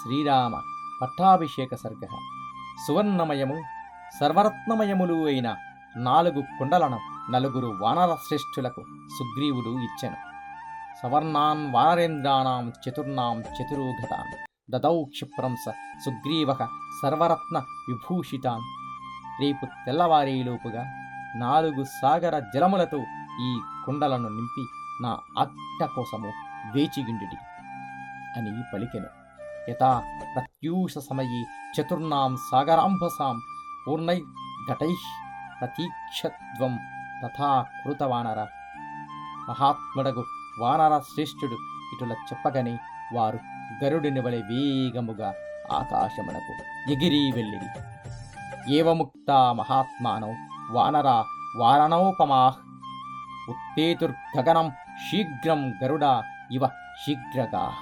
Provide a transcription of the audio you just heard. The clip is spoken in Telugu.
శ్రీరామ పట్టాభిషేక సర్గ. సువర్ణమయము సర్వరత్నమయములు అయిన నాలుగు కుండలను నలుగురు వానర శ్రేష్ఠులకు సుగ్రీవుడు ఇచ్చెను. సవర్ణాన్ వానరేంద్రాణం చతుర్ణాం చతురోఘటాన్ దదౌ క్షిప్రం స సుగ్రీవ సర్వరత్న విభూషితాన్ రేపు తెల్లవారేలోపుగా నాలుగు సాగర జలములతో ఈ కుండలను నింపి నా అట్ట కోసము వేచిగిండిడి అని పలికెను. యథా ప్రత్యూష సమయే చతుర్ణాం సాగరాంబసాం పూర్ణై ఘటై ప్రతీక్షత్వం తథా కృతవానర. మహాత్ముడగు వానర శ్రేష్ఠుడు ఇటుల చెప్పగని వారు గరుడిని వలె వేగముగా ఆకాశమునకు ఎగిరి వెళ్ళిరి. ఏవముక్త మహాత్మానౌ వానర వారణోపమా ఉత్తేతుర్గగనం శీఘ్రం గరుడ ఇవ శీఘ్రగా.